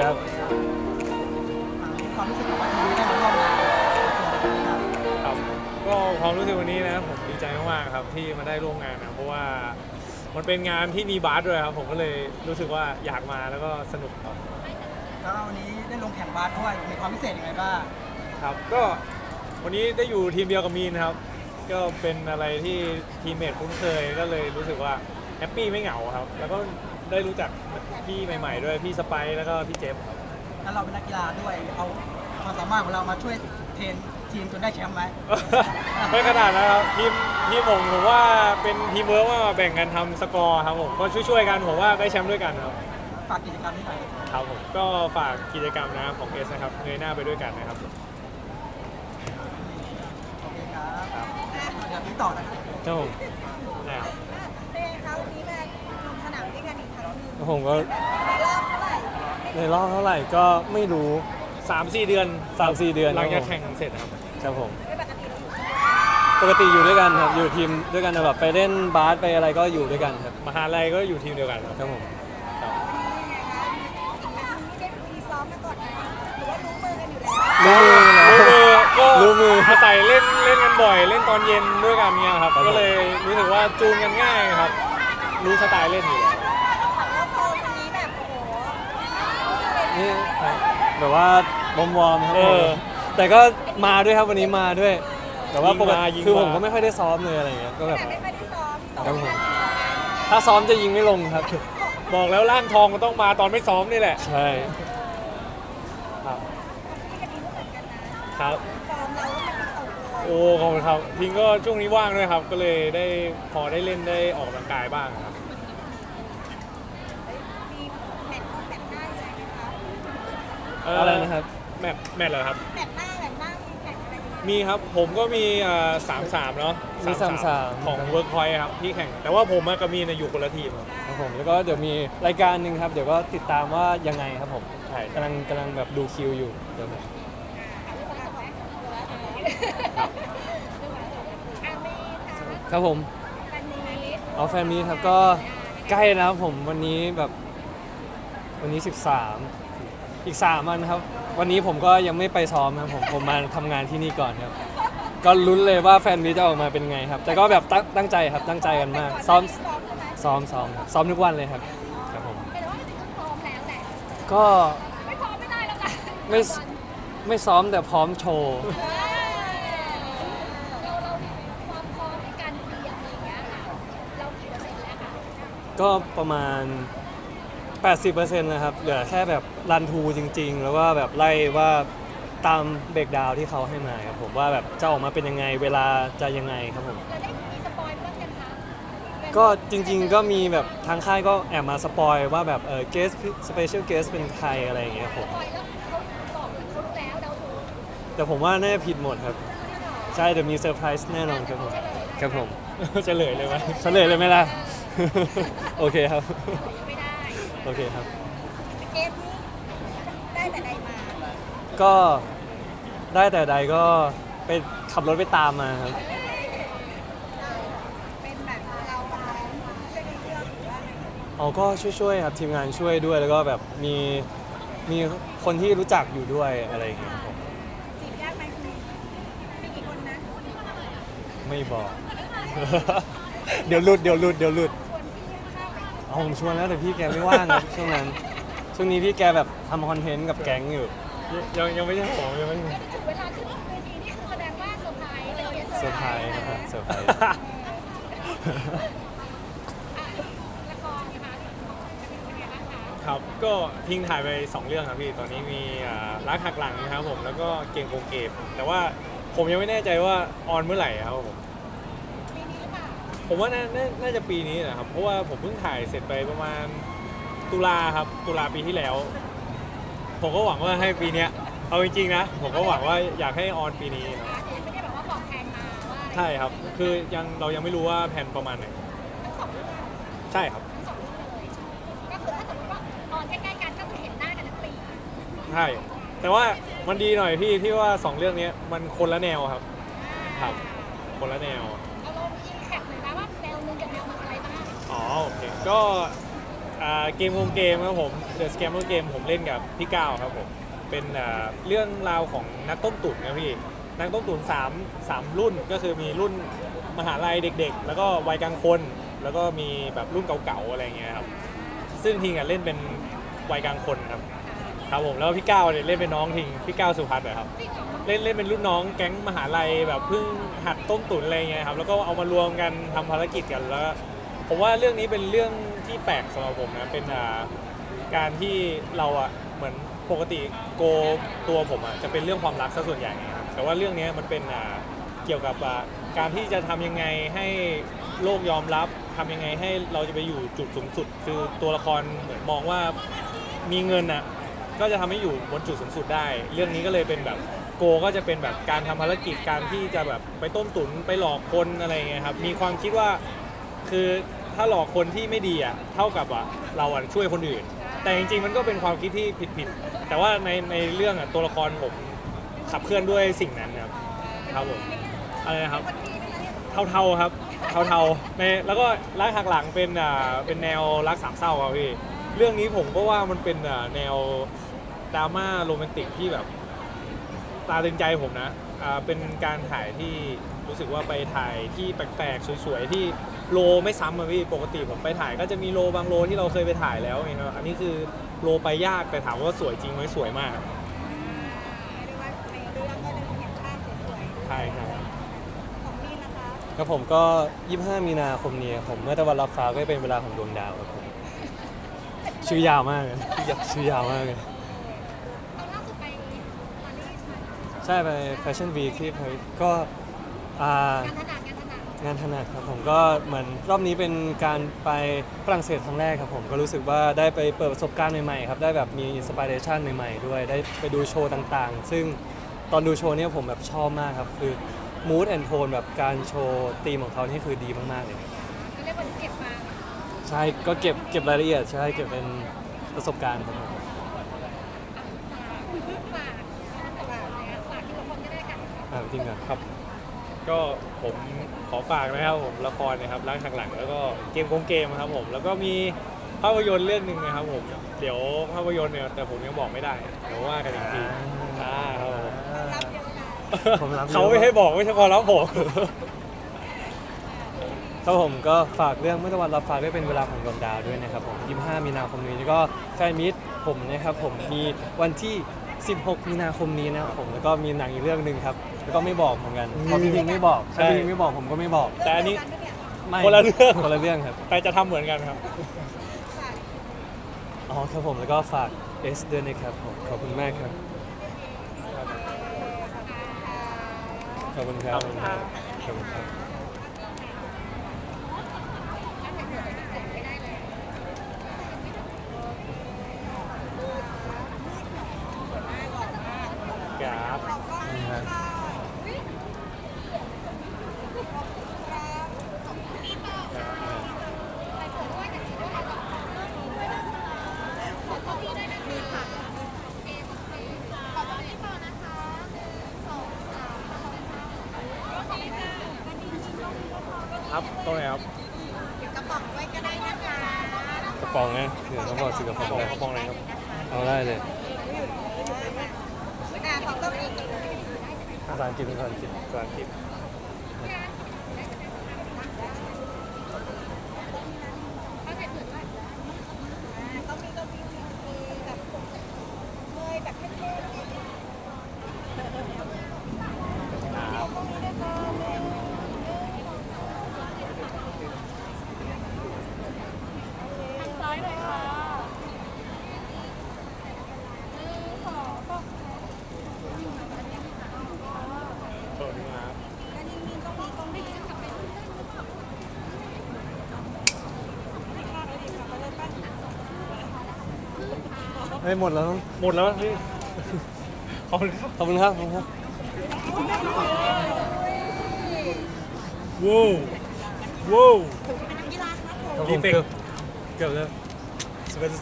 ครับ ความรู้สึกของว่าทีมที่ได้มาร่วมงานเปิดตัวในวันนี้ครับครับก็ความรู้สึกวันนี้นะผมดีใจมากๆครับที่มาได้ร่วมงานนะเพราะว่ามันเป็นงานที่มีบาสด้วยครับผมก็เลยรู้สึกว่าอยากมาแล้วก็สนุกครับแล้ววันนี้ได้ลงแข่งบาสด้วยมีความพิเศษยังไงบ้างครับ ก็วันนี้ได้อยู่ทีมเดียวกับมีนครับ ก็เป็นอะไรที่ทีมเมทคุ้นเคยก็เลยรู้สึกว่าแฮปปี้ไม่เหงาครับ แล้วก็ ได้รู้จักพี่ใหม่ ๆ ด้วยพี่สไปซ์แล้วก็พี่เจฟครับแล้วเราเป็นนักกีฬาด้วยเอาความสามารถของเรามาช่วยเทรนทีมจนได้แชมป์ไหมไม่ขนาดนะครับทีมทีมผมผมว่าเป็นทีมเวิร์กว่าแบ่งกันทำสกอร์ครับผมก็ช่วยๆกันผมว่าได้แชมป์ด้วยกันครับ ฝากกิจกรรมนี้หน่อยครับผมก็ฝากกิจกรรมนะครับของเอสนะครับเงยหน้าไปด้วยกันนะครับ โอเคครับเดี๋ยวพี่ต่อนะครับ ครับผมนะครับ เป็นไงคะวันนี้มาลงสนามด้วย กันอีกครั้งหนึ่งผมก็รอบเท่าไหร่ในรอบเท่าไหร่ก็ไม่รู้สามสี่เดือนสามสี่เดือนหลังครัจากบผมแข่งเสร็จครับ ครับผม ไม่ปกติเราอยู่ปกติอยู่ด้วยกันครับอยู่ทีมด้วยกันแบบไปเล่นบาสไปอะไรก็อยู่ด้วยกันครับมหาลัยก็อยู่ทีมเดียวกันครับครับผมวันนี้ยังไงคะอีกครั้งไม่ได้มีซ้อมมาก่อนไหมหรือว่ารู้มือกันอยู่แล้ว รู้มือรู้มือก็รู้มืออาศัยเล่นเล่นกันบ่อย เล่นตอนเย็นด้วยกันเนี่ยครับ ครับผม ก็เลยรู้สึกว่าจูนกันง่ายครับ รู้สไตล์เล่นอยู่แล้วแล้วพอวันนี้แบบโอ้โห นี่ครับ แบบว่าวอมวอมๆครับเอผมอแต่ก็มาด้วยครับวันนี้มาด้วย แต่ว่าปกยิงมาติยิงคือผมมาก็ไม่ค่อยได้ซ้อมเลยอะไรเงี้ยก็แบบ แต่ไม่ค่อยได้ซ้อมซ้อมครับผมกันถ้าซ้อมจะยิงไม่ลงครับ บอกแล้วร่างทองมันต้องมาตอนไม่ซ้อมนี่แหละ ใช่ครับที่กันนี้ก็เหมือนกันนะครับฟอร์มเราก็มันตกเลยโอ้ขอบคุณครับพิงก็ช่วงนี้ว่างด้วยครับ ก็เลยได้พอได้เล่นได้ออกกำลังกายบ้างครับ มีแมตช์แมตช์หน้าอยู่ไหมคะ เอะไรนะครับ แมตช์แมตช์เหรอครับแมตช์หน้าแมตช์หน้ามีแข่งอะไรอยู่ไหมมีครับ ผมก็มีสามสามเนาะมี33 ของครับเวิร์กพอยต์ครับที่แข่ง แต่ว่าผมกับมีนอยู่คนละทีมครับครับผมแล้วก็เดี๋ยวมีรายการหนึ่งครับเดี๋ยวก็ติดตามว่ายังไงครับผมใช่ กำลังกำลังแบบดูคิวอยู่เดี๋ยวนะอาเมค่ะครับผมวันนี้เอาแฟนมีตครับก็ใกล้แล้วครับผมวันนี้แบบวันนี้ 13 อีก3วันครับ วันนี้ผมก็ยังไม่ไปซ้อมครับผมผมมาทำงานที่นี่ก่อนครับ ก็ลุ้นเลยว่าแฟนมีตจะออกมาเป็นไงครับ แต่ก็แบบตั้งตั้งใจครับตั้งใจกันมาก ซ้อมซ้อมใช่ไหมซ้อมซ้อมครับซ้อมทุกวันเลยครับครับผมแต่ว่าจริงๆพร้อมแล้วแหละ ก็ไม่พร้อมไม่ได้แล้วกันไม่ไม่ซ้อมแต่พร้อมโชว์เราเรามีความพร้อมในการเตรียมอะไรอย่างเงี้ยค่ะ เรากี่เปอร์เซ็นต์แล้วคะก็ประมาณ 80%นะครับ เหลือแค่แบบรันทูจริง ๆ แล้วก็แบบไล่ว่าตามเบรกดาวน์ที่เขาให้มาครับผมว่าแบบจะออกมาเป็นยังไงเวลาจะยังไงครับผมเราได้มีสปอยล์บ้างยังคะก็จริงๆก็มีแบบทางค่ายก็แอบมาสปอยว่าแบบเออเกสสเปเชียลเกสเป็นใครอะไรอย่างเงี้ยครับผมสปอยล์แล้วเขาบอกเขารู้แล้วเราถูกแต่ผมว่าน่าจะผิดหมดครับ จริงเหรอใช่เดี๋ยวมีเซอร์ไพรส์แน่นอนครับผม ครับผม เฉลยเลยไหมเฉลยเลยไหมล่ะ โอเคครับไม่ได้ โอเคครับ เกมนี้ได้แต่ใดมาก็ได้แต่ใดก็ไปขับรถไปตามมาครับ เป็นแบบเรามาช่วยในเรื่องหรือว่าอะไรอ๋อก็ช่วยๆครับทีมงานช่วยด้วยแล้วก็แบบมีมีคนที่รู้จักอยู่ด้วยอะไรอย่างเงี้ยครับผมจีบยากไหมคุณมีกี่คนนะ ไม่บอก เดี๋ยวหลุดเดี๋ยวหลุดเดี๋ยวหลุดชวนพี่ เข้าไปเอาผมชวนแล้วแต่พี่แกไม่ว่างครับช่วงนั้น ช่วงนี้พี่แกแบบทำคอนเทนต์กับแก๊งอยู่ ยังยังไม่ใช่ผมยังไม่ใช่ถึงเวลาขึ้นเวทีนี่คือแสดงว่าเซอร์ไพรส์เลยเซอร์ไพรส์ครับเซอร์ไพรส์ละครนะคะจะเป็นยังไงบ้างคะครับ ก็ทิ้งถ่ายไป 2 เรื่องครับพี่ ตอนนี้มีอ่ารักหักหลังนะครับผม แล้วก็เกมโกงเกม แต่ว่าผมยังไม่แน่ใจว่าออนเมื่อไหร่ครับผม ปีนี้หรือเปล่า ผมว่าน่านาน่าจะปีนี้นะครับ เพราะว่าผมเพิ่งถ่ายเสร็จไปประมาณตุลาครับ ตุลาปีที่แล้ว ผมก็หวังว่าให้ปีเนี้ย เอาจริงๆนะ ผมก็หวังว่าอยากให้ออนปีนี้ครับ แต่ยังไม่ได้แบบว่าบอกแทนมาว่าใช่ครับ คือยังเรายังไม่รู้ว่าแผนประมาณไหน ทั้งสองเรื่องใช่ครับ ทั้งสองเรื่องเลยก็คือถ้าสมมติว่าออนใกล้ๆกันก็คือเห็นหน้ากันทั้งปีใช่ แต่ว่ามันดีหน่อยพี่ที่ว่าสองเรื่องเนี้ยมันคนละแนวครับ ครับ คนละแนว เอ๋อโอเคก็อ่าเกมวงเกมครับผม The Scammer Game ผมเล่นกับพี่ก้าวครับผม เป็นอ่าเรื่องราวของนักต้มตุ๋นนะพี่ นักต้มตุ๋น3 3 รุ่นก็คือมีรุ่นมหาลัยเด็กๆ แล้วก็วัยกลางคน แล้วก็มีแบบรุ่นเก่าๆ อะไรเงี้ยครับ ซึ่งทิงอะเล่นเป็นวัยกลางคนครับครับผมแล้วพี่ก้าวเนี่ยเล่นเป็นน้องทิงพี่ก้าวสุภัทรนะครับเหรอเล่นเล่นเป็นรุ่นน้องแก๊งมหาลัยแบบเพิ่งหัดต้มตุ๋นอะไรเงี้ยครับแล้วก็เอามารวมกันทำภารกิจกันแล้ว ผมว่าเรื่องนี้เป็นเรื่องที่แปลกสำหรับผมนะเป็นอ่าการที่เราอะเหมือนปกติโกตัวผมอะจะเป็นเรื่องความรักซะส่วนใหญ่ครับแต่ว่าเรื่องนี้มันเป็นอ่าเกี่ยวกับอ่าการที่จะทำยังไงให้โลกยอมรับทำยังไงให้เราจะไปอยู่จุดสูงสุด คือตัวละครเหมือนมองว่ามีเงินอะก็จะทำให้อยู่บนจุดสูงสุดได้ เรื่องนี้ก็เลยเป็นแบบโกก็จะเป็นแบบการทำภารกิจการที่จะแบบไปต้มตุ๋นไปหลอกคนอะไรเงี้ยครับมีความคิดว่า คือ ถ้าหลอกคนที่ไม่ดีอะเท่ากับอะเราอะช่วยคนอื่น แต่จริงๆมันก็เป็นความคิดที่ผิดๆแต่ว่าในในเรื่องอะตัวละครผมขับเคลื่อนด้วยสิ่งนั้นครับครับผมอะไรนะครับ เทาๆครับ เทาๆในแล้วก็รักหักหลังเป็นอ่าเป็นแนวรักสามเศร้าครับพี่เรื่องนี้ผมก็ว่ามันเป็นอ่าแนวดราม่าโรแมนติกที่แบบตาตึงใจผมนะ อ่าเป็นการถ่ายที่รู้สึกว่าไปถ่ายที่แปลกๆสวยๆที่โลไม่ซ้ำอะพี่ปกติผมไปถ่ายก็จะมีโลบางโลที่เราเคยไปถ่ายแล้วไงครับอันนี้คือโลไปยากแต่ถามว่าสวยจริงไหมสวยมากใช่ครับครับผมก็ 25 มีนาคมนี้ครับผมเมื่อตะวันรับฟ้าก็เป็นเวลาของดวงดาวครับผมชื่อยาวมากเลยชื่อยาวชื่อยาวมากเลย ตอนล่าสุดไปปารีสมา ใช่ไปแฟชั่นวีคที่ปารีสก็อ่างานถนัดงานถนัดงานถนัดครับผมก็เหมือนรอบนี้เป็นการไปฝรั่งเศสครั้งแรกครับผมก็รู้สึกว่าได้ไปเปิดประสบการณ์ใหม่ๆครับได้แบบมีอินสปิเรชันใหม่ ๆ ด้วย ได้ไปดูโชว์ต่างๆ ซึ่งตอนดูโชว์เนี่ยผมแบบชอบมากครับ คือ mood and tone แบบการโชว์ธีมของเขานี่คือดีมากๆเลย ก็เรียกว่าเก็บมาใช่ก็เก็บเก็บรายละเอียดใช่เก็บเป็นประสบการณ์ครับผม ฝากฝากฝากเนี่ยฝากที่ทุกคนจะ ได้กันอ่าจริงเหรอครับ ก็ผมขอฝากนะครับผมละครนะครับรักทางหลังแล้วก็เกมโกงเกมครับผมแล้วก็มีภาพยนตร์เรื่องหนึ่งนะครับผมเดี๋ยวภาพยนตร์เนี่ยแต่ผมยังบอกไม่ได้เดี๋ยวว่ากันอีกทีอ่าครับผมผมรับเขาไม่ให้บอกไม่ใช่ความลับผมครับผมก็ฝากเรื่องเมื่อตะวันรับฟ้าด้วยเป็นเวลาของดวงดาวด้วยนะครับผม25มีนาคมนี้แล้วก็แฟนมิตผมนะครับผมมีวันที่ 16 มีนาคมนี้นะครับผมแล้วก็มีหนังอีกเรื่องหนึ่งครับแล้วก็ไม่บอกเหมือนกันเพราะพี่พิงไม่บอกใช่ ถ้าพี่พิงไม่บอกผมก็ไม่บอกแต่อันนี้ ไม่คนละเรื่อง คนละเรื่องครับแต่จะทำเหมือนกันครับ อ๋อครับผมแล้วก็ฝากเอสด้วยนะครับผมขอบคุณมากครับขอบคุณครับขอบคุณครับขอบคุณครับ ครับครับตรงไหนครับกระป๋องนะเดี๋ยวต้องบอกสิกระป๋องกระป๋องได้กระป๋องไหนครับเอาได้เลย ภาษาอังกฤษภาษาอังกฤษภาษาอังกฤษ ซ้ายเลยค่ะ ขอบคุณครับ เฮ้ยหมดแล้ว หมดแล้วพี่ขอบคุณครับ ขอบคุณครับ ขอบคุณครับว้าวว้าว ครับผมรีเฟกเกือบเกือบแล้วสเปน